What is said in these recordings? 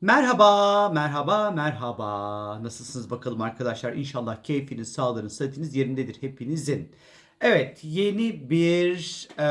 Merhaba, merhaba, merhaba. Nasılsınız bakalım arkadaşlar? İnşallah keyfiniz, sağlığınız, sıhhatiniz yerindedir hepinizin. Evet, yeni bir e,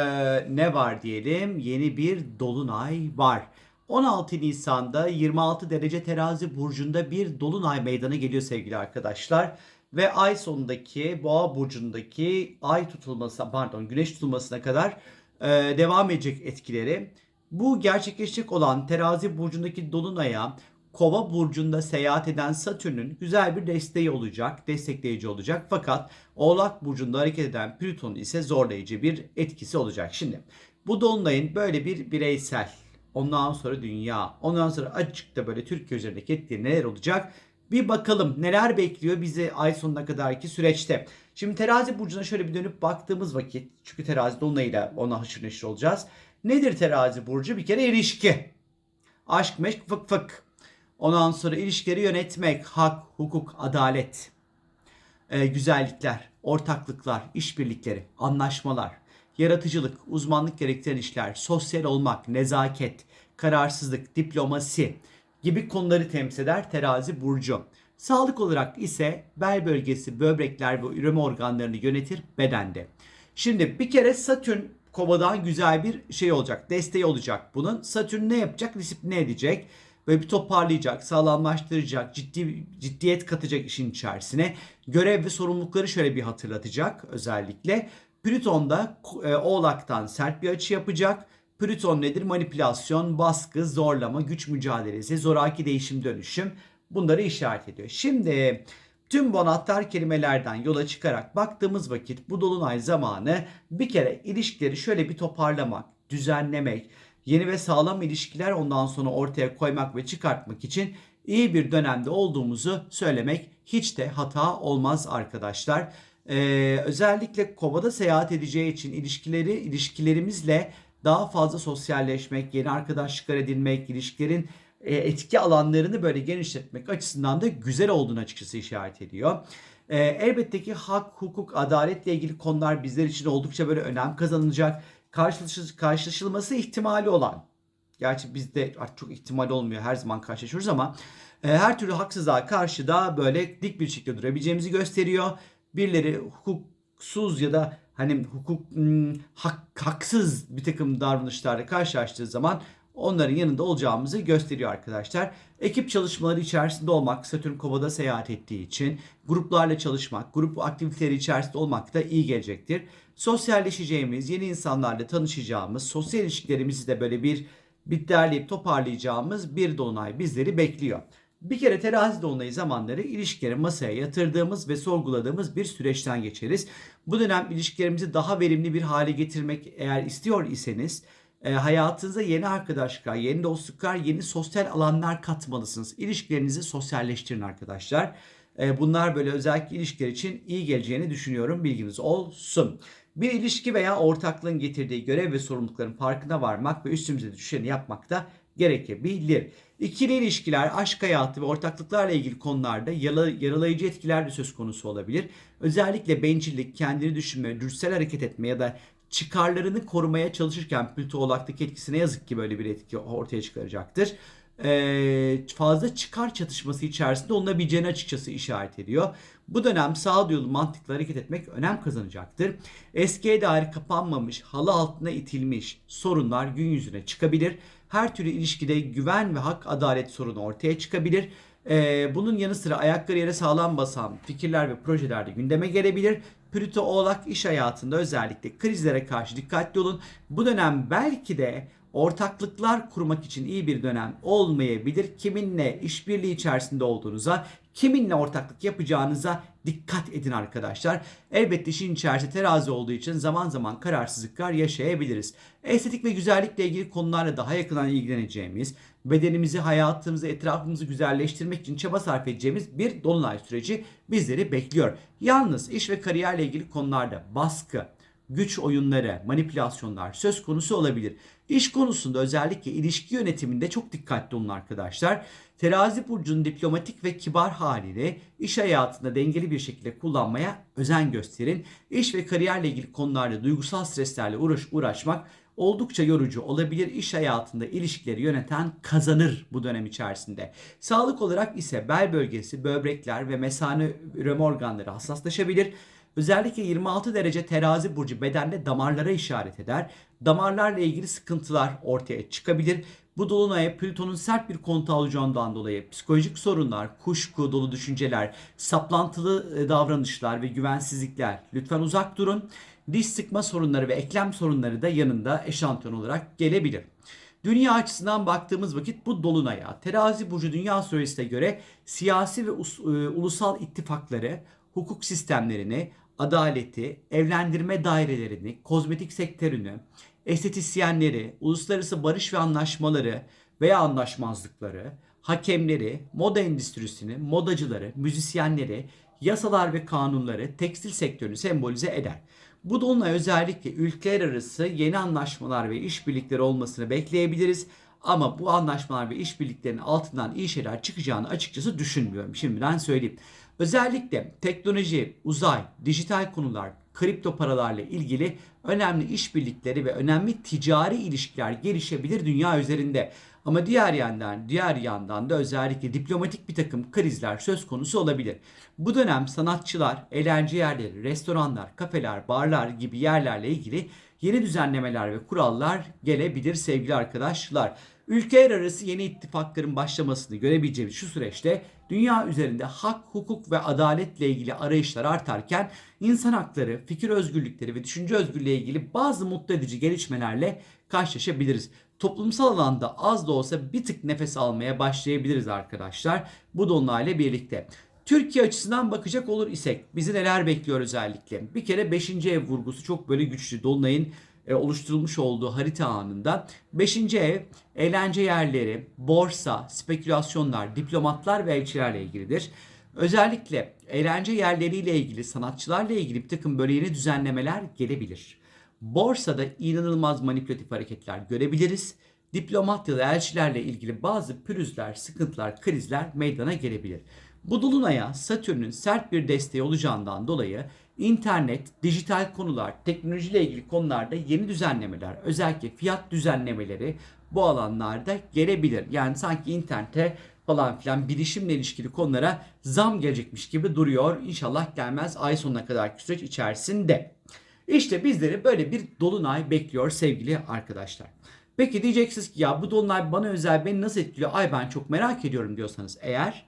ne var diyelim? Yeni bir dolunay var. 16 Nisan'da 26 derece terazi burcunda bir dolunay meydana geliyor sevgili arkadaşlar. Ve ay sonundaki boğa burcundaki ay tutulması pardon güneş tutulmasına kadar e, devam edecek etkileri. Bu gerçekleşecek olan terazi burcundaki dolunaya kova burcunda seyahat eden Satürn'ün güzel bir desteği olacak, destekleyici olacak. Fakat oğlak burcunda hareket eden Plüton ise zorlayıcı bir etkisi olacak. Şimdi bu dolunayın böyle bir bireysel, ondan sonra dünya, ondan sonra açık da böyle Türkiye üzerindeki etkileri neler olacak? Bir bakalım neler bekliyor bizi ay sonuna kadarki süreçte. Şimdi terazi burcuna şöyle bir dönüp baktığımız vakit çünkü terazi dolunayıyla ona haşır neşir olacağız. Nedir terazi burcu? Bir kere ilişki. Aşk, meşk, fık fık. Ondan sonra ilişkileri yönetmek, hak, hukuk, adalet, e, güzellikler, ortaklıklar, işbirlikleri, anlaşmalar, yaratıcılık, uzmanlık gerektiren işler, sosyal olmak, nezaket, kararsızlık, diplomasi gibi konuları temsil eder terazi burcu. Sağlık olarak ise bel bölgesi, böbrekler ve üreme organlarını yönetir bedende. Şimdi bir kere Satürn kovadan güzel bir şey olacak. Desteği olacak bunun. Satürn ne yapacak? Disipline edecek. Böyle bir toparlayacak, sağlamlaştıracak, ciddi ciddiyet katacak işin içerisine. Görev ve sorumlulukları şöyle bir hatırlatacak özellikle. Plüton da e, Oğlak'tan sert bir açı yapacak. Plüton nedir? Manipülasyon, baskı, zorlama, güç mücadelesi, zoraki değişim dönüşüm bunları işaret ediyor. Şimdi Tüm bu anahtar kelimelerden yola çıkarak baktığımız vakit bu dolunay zamanı bir kere ilişkileri şöyle bir toparlamak, düzenlemek, yeni ve sağlam ilişkiler ondan sonra ortaya koymak ve çıkartmak için iyi bir dönemde olduğumuzu söylemek hiç de hata olmaz arkadaşlar. Ee, özellikle kovada seyahat edeceği için ilişkileri ilişkilerimizle daha fazla sosyalleşmek, yeni arkadaşlıklar edinmek, ilişkilerin e, etki alanlarını böyle genişletmek açısından da güzel olduğunu açıkçası işaret ediyor. E, elbette ki hak, hukuk, adaletle ilgili konular bizler için oldukça böyle önem kazanılacak. Karşılaşıl karşılaşılması ihtimali olan. Gerçi bizde artık çok ihtimal olmuyor. Her zaman karşılaşıyoruz ama e, her türlü haksızlığa karşı da böyle dik bir şekilde durabileceğimizi gösteriyor. Birileri hukuksuz ya da hani hukuk hmm, hak, haksız bir takım davranışlarla karşılaştığı zaman onların yanında olacağımızı gösteriyor arkadaşlar. Ekip çalışmaları içerisinde olmak, Satürn Kova'da seyahat ettiği için gruplarla çalışmak, grup aktiviteleri içerisinde olmak da iyi gelecektir. Sosyalleşeceğimiz, yeni insanlarla tanışacağımız, sosyal ilişkilerimizi de böyle bir derleyip toparlayacağımız bir dolunay bizleri bekliyor. Bir kere terazi dolunayı zamanları ilişkileri masaya yatırdığımız ve sorguladığımız bir süreçten geçeriz. Bu dönem ilişkilerimizi daha verimli bir hale getirmek eğer istiyor iseniz e, hayatınıza yeni arkadaşlıklar, yeni dostluklar, yeni sosyal alanlar katmalısınız. İlişkilerinizi sosyalleştirin arkadaşlar. E, bunlar böyle özellikle ilişkiler için iyi geleceğini düşünüyorum. Bilginiz olsun. Bir ilişki veya ortaklığın getirdiği görev ve sorumlulukların farkına varmak ve üstümüze düşeni yapmak da gerekebilir. İkili ilişkiler, aşk hayatı ve ortaklıklarla ilgili konularda yaralayıcı etkiler de söz konusu olabilir. Özellikle bencillik, kendini düşünme, dürtüsel hareket etme ya da çıkarlarını korumaya çalışırken Plüto Oğlak'taki etkisine yazık ki böyle bir etki ortaya çıkaracaktır. Ee, fazla çıkar çatışması içerisinde olunabileceğini açıkçası işaret ediyor. Bu dönem sağduyulu mantıkla hareket etmek önem kazanacaktır. Eskiye dair kapanmamış, halı altına itilmiş sorunlar gün yüzüne çıkabilir. Her türlü ilişkide güven ve hak adalet sorunu ortaya çıkabilir. Ee, bunun yanı sıra ayakları yere sağlam basan fikirler ve projeler de gündeme gelebilir. Plüto Oğlak iş hayatında özellikle krizlere karşı dikkatli olun. Bu dönem belki de ortaklıklar kurmak için iyi bir dönem olmayabilir. Kiminle işbirliği içerisinde olduğunuza, kiminle ortaklık yapacağınıza dikkat edin arkadaşlar. Elbette işin içerisinde terazi olduğu için zaman zaman kararsızlıklar yaşayabiliriz. Estetik ve güzellikle ilgili konularla daha yakından ilgileneceğimiz, bedenimizi, hayatımızı, etrafımızı güzelleştirmek için çaba sarf edeceğimiz bir dolunay süreci bizleri bekliyor. Yalnız iş ve kariyerle ilgili konularda baskı, güç oyunları, manipülasyonlar söz konusu olabilir. İş konusunda özellikle ilişki yönetiminde çok dikkatli olun arkadaşlar. Terazi burcunun diplomatik ve kibar halini iş hayatında dengeli bir şekilde kullanmaya özen gösterin. İş ve kariyerle ilgili konularda duygusal streslerle uğraş, uğraşmak oldukça yorucu olabilir. İş hayatında ilişkileri yöneten kazanır bu dönem içerisinde. Sağlık olarak ise bel bölgesi, böbrekler ve mesane üreme organları hassaslaşabilir. Özellikle 26 derece terazi burcu bedende damarlara işaret eder. Damarlarla ilgili sıkıntılar ortaya çıkabilir. Bu dolunaya Plüton'un sert bir kontağı olacağından dolayı psikolojik sorunlar, kuşku dolu düşünceler, saplantılı e, davranışlar ve güvensizlikler lütfen uzak durun. Diş sıkma sorunları ve eklem sorunları da yanında eşantiyon olarak gelebilir. Dünya açısından baktığımız vakit bu dolunaya terazi burcu dünya süresine göre siyasi ve e, ulusal ittifakları, hukuk sistemlerini, adaleti, evlendirme dairelerini, kozmetik sektörünü, estetisyenleri, uluslararası barış ve anlaşmaları veya anlaşmazlıkları, hakemleri, moda endüstrisini, modacıları, müzisyenleri, yasalar ve kanunları, tekstil sektörünü sembolize eder. Bu dolunay özellikle ülkeler arası yeni anlaşmalar ve işbirlikleri olmasını bekleyebiliriz. Ama bu anlaşmalar ve işbirliklerinin altından iyi şeyler çıkacağını açıkçası düşünmüyorum. Şimdiden söyleyeyim. Özellikle teknoloji, uzay, dijital konular, kripto paralarla ilgili önemli işbirlikleri ve önemli ticari ilişkiler gelişebilir dünya üzerinde. Ama diğer yandan, diğer yandan da özellikle diplomatik bir takım krizler söz konusu olabilir. Bu dönem sanatçılar, eğlence yerleri, restoranlar, kafeler, barlar gibi yerlerle ilgili yeni düzenlemeler ve kurallar gelebilir sevgili arkadaşlar. Ülkeler arası yeni ittifakların başlamasını görebileceğimiz şu süreçte dünya üzerinde hak, hukuk ve adaletle ilgili arayışlar artarken insan hakları, fikir özgürlükleri ve düşünce özgürlüğü ile ilgili bazı mutlu edici gelişmelerle karşılaşabiliriz. Toplumsal alanda az da olsa bir tık nefes almaya başlayabiliriz arkadaşlar bu dolunayla birlikte. Türkiye açısından bakacak olur isek bizi neler bekliyor özellikle? Bir kere 5. ev vurgusu çok böyle güçlü. Dolunay'ın e, oluşturulmuş olduğu harita anında 5. ev eğlence yerleri, borsa, spekülasyonlar, diplomatlar ve elçilerle ilgilidir. Özellikle eğlence yerleriyle ilgili, sanatçılarla ilgili bir takım böyle yeni düzenlemeler gelebilir. Borsada inanılmaz manipülatif hareketler görebiliriz. Diplomat ya da elçilerle ilgili bazı pürüzler, sıkıntılar, krizler meydana gelebilir. Bu dolunaya Satürn'ün sert bir desteği olacağından dolayı internet, dijital konular, teknolojiyle ilgili konularda yeni düzenlemeler, özellikle fiyat düzenlemeleri bu alanlarda gelebilir. Yani sanki internete falan filan bilişimle ilişkili konulara zam gelecekmiş gibi duruyor. İnşallah gelmez ay sonuna kadar süreç içerisinde. İşte bizleri böyle bir dolunay bekliyor sevgili arkadaşlar. Peki diyeceksiniz ki ya bu dolunay bana özel beni nasıl etkiliyor? Ay ben çok merak ediyorum diyorsanız eğer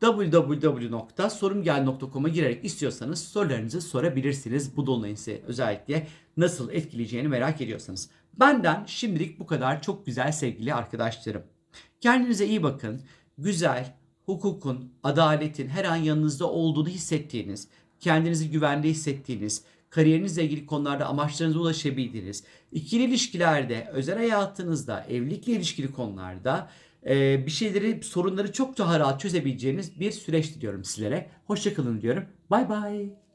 www.sorumgel.com'a girerek istiyorsanız sorularınızı sorabilirsiniz. Bu dolunayın size özellikle nasıl etkileyeceğini merak ediyorsanız. Benden şimdilik bu kadar çok güzel sevgili arkadaşlarım. Kendinize iyi bakın. Güzel, hukukun, adaletin her an yanınızda olduğunu hissettiğiniz, kendinizi güvende hissettiğiniz, kariyerinizle ilgili konularda amaçlarınıza ulaşabildiğiniz, ikili ilişkilerde, özel hayatınızda, evlilikle ilişkili konularda e, bir şeyleri, sorunları çok daha rahat çözebileceğiniz bir süreç diliyorum sizlere. Hoşçakalın diyorum. Bay bay.